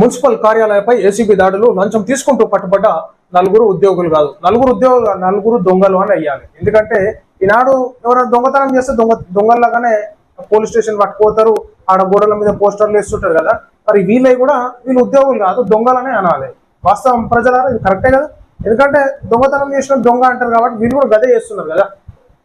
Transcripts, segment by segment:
Municipal కార్యాలయంపై ACB దాడులు లంచం తీసుకుంటూ పట్టుబడ్డ నలుగురు ఉద్యోగులు కాదు. నలుగురు ఉద్యోగులు నలుగురు దొంగలు అని అయ్యాలి. ఎందుకంటే ఈనాడు ఎవరైనా దొంగతనం చేస్తే దొంగ దొంగల్లాగానే పోలీస్ స్టేషన్ పట్టుకుపోతారు. ఆడ గోడల మీద పోస్టర్లు వేస్తుంటారు కదా. మరి వీళ్ళవి కూడా వీళ్ళు ఉద్యోగులు కాదు దొంగలనే అనాలి. వాస్తవం ప్రజలారా ఇది కరెక్టే కదా? ఎందుకంటే దొంగతనం చేసిన దొంగ అంటారు కాబట్టి వీళ్ళు కూడా గదే చేస్తున్నారు కదా.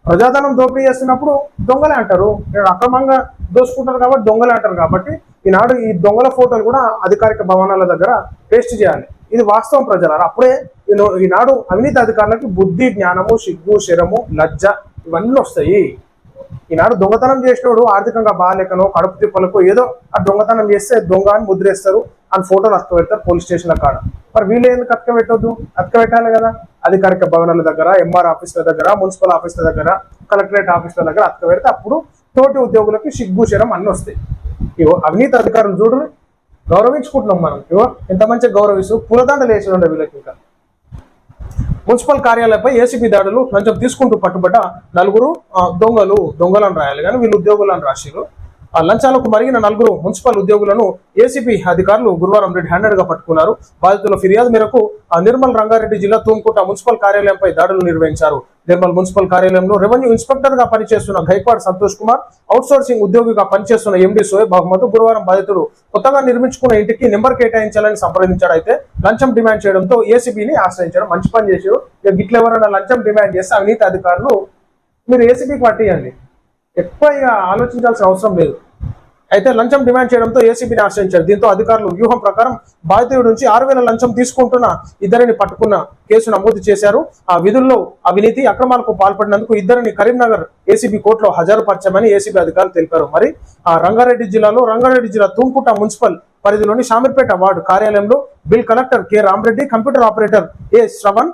ప్రజాధనం దోపిడీ చేస్తున్నప్పుడు దొంగలే అంటారు. అక్రమంగా దోసుకుంటారు కాబట్టి దొంగలే అంటారు కాబట్టి ఈనాడు ఈ దొంగల ఫోటోలు కూడా అధికారిక భవనాల దగ్గర పేస్ట్ చేయాలి. ఇది వాస్తవం ప్రజలారా. అప్పుడే ఈనాడు అవినీతి అధికారులకి బుద్ధి జ్ఞానము సిగ్గు శరము లజ్జ ఇవన్నీ వస్తాయి. ఈనాడు దొంగతనం చేసినోడు ఆర్థికంగా బాగాలేకనో కడుపు తిప్పలకు ఏదో ఆ దొంగతనం చేస్తే దొంగ అని ముద్రేస్తారు అని ఫోటోలు అతక పెడతారు పోలీస్ స్టేషన్ల కాడ. మరి వీళ్ళు ఎందుకు అతక పెట్టొద్దు అతక పెట్టాలి కదా. అధికారిక భవనాల దగ్గర ఎంఆర్ ఆఫీసుల దగ్గర మున్సిపల్ ఆఫీసుల దగ్గర కలెక్టరేట్ ఆఫీసుల దగ్గర అతక పెడితే అప్పుడు తోటి ఉద్యోగులకి సిగ్గు శరం అన్నీ వస్తాయి. ఇవో అవినీతి అధికారులు చూడు గౌరవించుకుంటున్నాం మనం. ఇవో ఎంత మంచిగా గౌరవిస్తూ పూలదండలు వేసి ఉండే వీళ్ళకి ఇంకా. మున్సిపల్ కార్యాలయంపై ఏసీబీ దాడులు లంచం తీసుకుంటూ పట్టుబడ్డ నలుగురు దొంగలు దొంగలను రాయాలి కానీ వీళ్ళు ఉద్యోగులను రాశారు లంచాలకు మరిగిన నలుగురు మున్సిపల్ ఉద్యోగులను ఏసీబీ అధికారులు గురువారం రెడ్ హ్యాండెడ్గా పట్టుకున్నారు. బాధితుల ఫిర్యాదు మేరకు ఆ నిర్మల్ రంగారెడ్డి జిల్లా తూంకుట మున్సిపల్ కార్యాలయంపై దాడులు నిర్వహించారు. నిర్మల్ మున్సిపల్ కార్యాలయంలో రెవెన్యూ ఇన్స్పెక్టర్గా పనిచేస్తున్న గైక్వాడ్ సంతోష్ కుమార్ అవుట్ సోర్సింగ్ ఉద్యోగిగా పనిచేస్తున్న ఎండీ సోయబ్ అహ్మద్ గురువారం బాధితుడు కొత్తగా నిర్మించుకున్న ఇంటికి నెంబర్ కేటాయించాలని సంప్రదించాడు. అయితే లంచం డిమాండ్ చేయడంతో ఏసీబీని ఆశ్రయించడం మంచి పని చేశారు. ఇక గిట్ల ఎవరైనా లంచం డిమాండ్ చేస్తే అవినీతి అధికారులు మీరు ఏసీబీకి పట్టేయండి. ఎక్కువ ఆలోచించాల్సిన అవసరం లేదు. అయితే లంచం డిమాండ్ చేయడంతో ఏసీబీని ఆశ్రయించారు. దీంతో అధికారులు వ్యూహం ప్రకారం బాధితుడి నుంచి ఆరు వేల లంచం తీసుకుంటున్న ఇద్దరిని పట్టుకున్న కేసు నమోదు చేశారు. ఆ విధుల్లో అవినీతి అక్రమాలకు పాల్పడినందుకు ఇద్దరిని కరీంనగర్ ఏసీబీ కోర్టులో హాజరుపరచామని ఏసీబీ అధికారులు తెలిపారు. మరి ఆ రంగారెడ్డి జిల్లాలో రంగారెడ్డి జిల్లా తూంకుట మున్సిపల్ పరిధిలోని షామీర్పేట వార్డు కార్యాలయంలో bill collector K Ramareddy computer operator A Shravan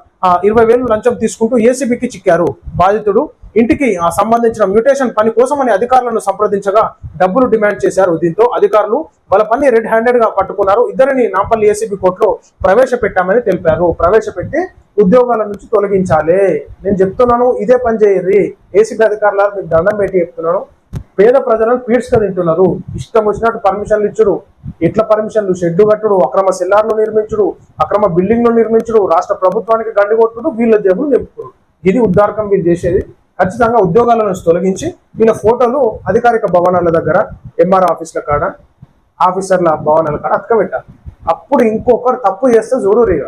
ఇరవై వేలు లంచం తీసుకుంటూ ఏసీబీకి చిక్కారు. బాధితుడు ఇంటికి ఆ సంబంధించిన మ్యూటేషన్ పని కోసమని అధికారులను సంప్రదించగా డబ్బులు డిమాండ్ చేశారు. దీంతో అధికారులు వాళ్ళ పని రెడ్ హ్యాండెడ్గా పట్టుకున్నారు. ఇద్దరిని నాంపల్లి ఏసీబీ కోర్టులో ప్రవేశపెట్టామని తెలిపారు. ప్రవేశపెట్టి ఉద్యోగాల నుంచి తొలగించాలి. నేను చెప్తున్నాను ఇదే పని చేయర్రి ఏసీబీ అధికారుల మీకు దండం పెట్టి చెప్తున్నాను. పేద ప్రజలను పీడ్స్గా తింటున్నారు. ఇష్టం వచ్చినట్టు పర్మిషన్లు ఇచ్చుడు. ఎట్ల పర్మిషన్లు షెడ్డు కట్టుడు అక్రమ సెల్లార్లు నిర్మించుడు అక్రమ బిల్డింగ్లు నిర్మించుడు రాష్ట్ర ప్రభుత్వానికి గండి కొట్టుడు వీళ్ళ జేబులు నింపుకుడు. ఇది ఉద్దారకం వీళ్ళు చేసేది. ఖచ్చితంగా ఉద్యోగాలను తొలగించి వీళ్ళ ఫోటోలు అధికారిక భవనాల దగ్గర ఎంఆర్ ఆఫీసుల కాడ ఆఫీసర్ల భవనాల కాడ అతకబెట్టాలి. అప్పుడు ఇంకొకరు తప్పు చేస్తే చూడు ఇక